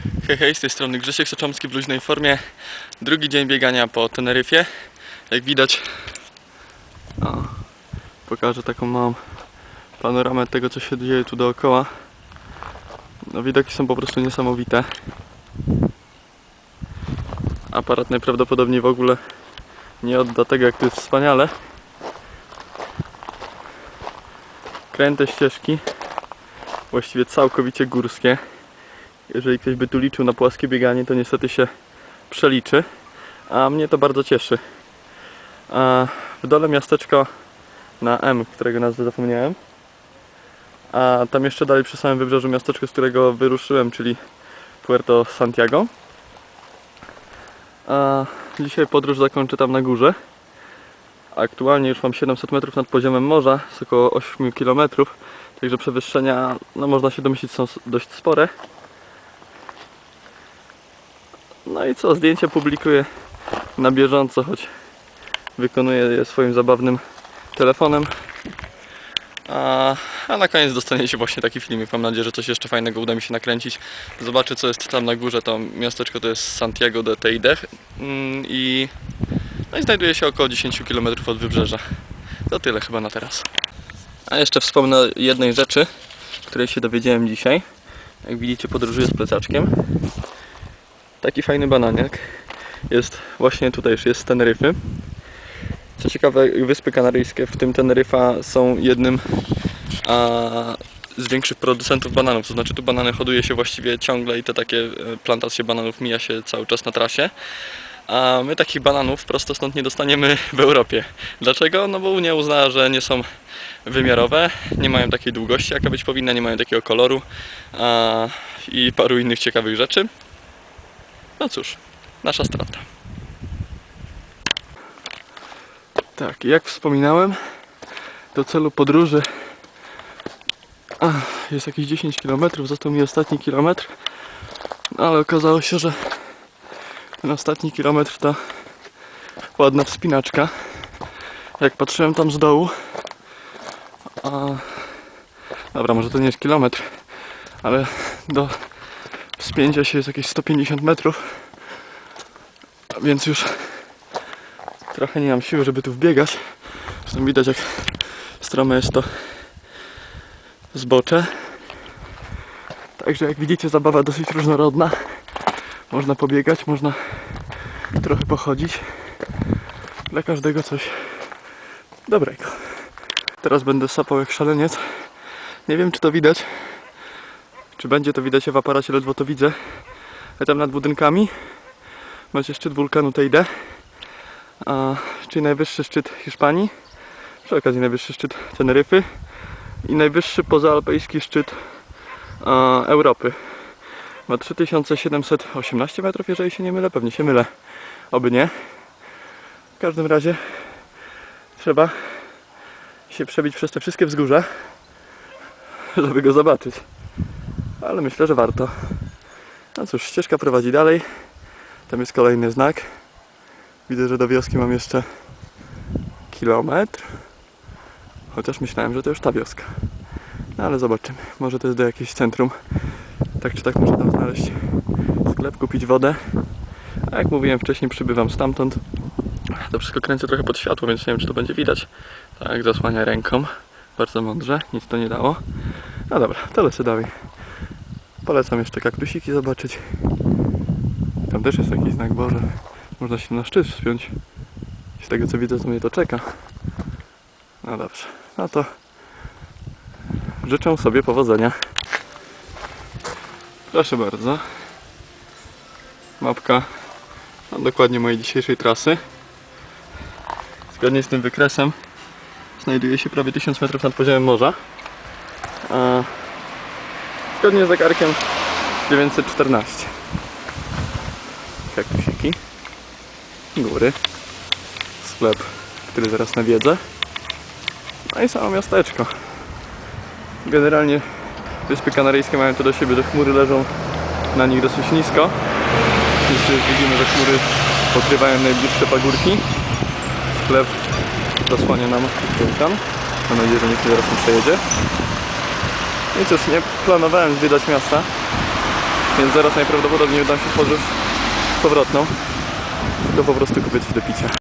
Hej, hej, z tej strony Grzesiek Soczomski w luźnej formie. Drugi dzień biegania po Teneryfie. Jak widać, o, pokażę taką małą panoramę tego, co się dzieje tu dookoła. No, widoki są po prostu niesamowite. Aparat najprawdopodobniej w ogóle nie odda tego, jak tu jest wspaniale. Kręte ścieżki, właściwie całkowicie górskie. Jeżeli ktoś by tu liczył na płaskie bieganie, to niestety się przeliczy. A mnie to bardzo cieszy. W dole miasteczko na M, którego nazwę zapomniałem. A tam jeszcze dalej przy samym wybrzeżu miasteczko, z którego wyruszyłem, czyli Puerto Santiago. A dzisiaj podróż zakończę tam na górze. Aktualnie już mam 700 metrów nad poziomem morza, z około 8 km, także przewyższenia, no można się domyślić, są dość spore. No i co, zdjęcia publikuję na bieżąco, choć wykonuję je swoim zabawnym telefonem. A, a na koniec dostaniecie właśnie taki filmik. Mam nadzieję, że coś jeszcze fajnego uda mi się nakręcić. Zobaczę co jest tam na górze. To miasteczko to jest Santiago de Teide mm, i, no i znajduje się około 10 km od wybrzeża. To tyle chyba na teraz. A jeszcze wspomnę o jednej rzeczy, której się dowiedziałem dzisiaj. Jak widzicie podróżuję z plecaczkiem. Taki fajny bananiak jest właśnie tutaj, już jest z Teneryfy. Co ciekawe, Wyspy Kanaryjskie, w tym Teneryfa, są jednym a, z większych producentów bananów. To znaczy, tu banany hoduje się właściwie ciągle i te takie e, plantacje bananów mija się cały czas na trasie. A my takich bananów prosto stąd nie dostaniemy w Europie. Dlaczego? No bo Unia uznała, że nie są wymiarowe, nie mają takiej długości, jaka być powinna, nie mają takiego koloru a, i paru innych ciekawych rzeczy. No cóż, nasza strata. Tak, jak wspominałem, do celu podróży jest jakieś 10 km, został mi ostatni kilometr, no, ale okazało się, że ten ostatni kilometr to ładna wspinaczka. Jak patrzyłem tam z dołu, a, dobra, może to nie jest kilometr, ale do wspięcia się jest jakieś 150 metrów, więc już trochę nie mam siły, żeby tu wbiegać. Zresztą widać jak strome jest to zbocze. Także jak widzicie zabawa dosyć różnorodna. Można pobiegać, można trochę pochodzić. Dla każdego coś dobrego. Teraz będę sapał jak szaleniec. Nie wiem czy to widać. Czy będzie to widać w aparacie, ledwo to widzę. Tam nad budynkami macie szczyt wulkanu Teide a, czyli najwyższy szczyt Hiszpanii, przy okazji najwyższy szczyt Teneryfy i najwyższy pozaalpejski szczyt a, Europy. Ma 3718 metrów, jeżeli się nie mylę, pewnie się mylę, oby nie. W każdym razie trzeba się przebić przez te wszystkie wzgórza, żeby go zobaczyć. Ale myślę, że warto. No cóż, ścieżka prowadzi dalej. Tam jest kolejny znak. Widzę, że do wioski mam jeszcze kilometr. Chociaż myślałem, że to już ta wioska. No ale zobaczymy. Może to jest do jakiegoś centrum. Tak czy tak muszę tam znaleźć sklep, kupić wodę. A jak mówiłem wcześniej, przybywam stamtąd. To wszystko kręcę trochę pod światło, więc nie wiem, czy to będzie widać. Tak, zasłania ręką. Bardzo mądrze. Nic to nie dało. No dobra, to lecę dalej. Polecam jeszcze kaktusiki zobaczyć. Tam też jest jakiś znak Boże. Można się na szczyt wspiąć. Z tego co widzę, to mnie to czeka. No dobrze. No to życzę sobie powodzenia. Proszę bardzo. Mapka no, dokładnie mojej dzisiejszej trasy. Zgodnie z tym wykresem znajduje się prawie 1000 metrów nad poziomem morza. A zgodnie z zegarkiem 914. Kaktusiki góry, sklep, który zaraz nawiedzę. No i samo miasteczko. Generalnie Wyspy Kanaryjskie mają to do siebie, że chmury leżą na nich dosyć nisko. Już widzimy, że chmury pokrywają najbliższe pagórki. Sklep zasłania nam wulkan. Mam nadzieję, że nikt zaraz nie przejedzie. I cóż, nie planowałem zwiedzać miasta. Więc zaraz najprawdopodobniej udam się w podróż powrotną. To po prostu kupię coś do picia.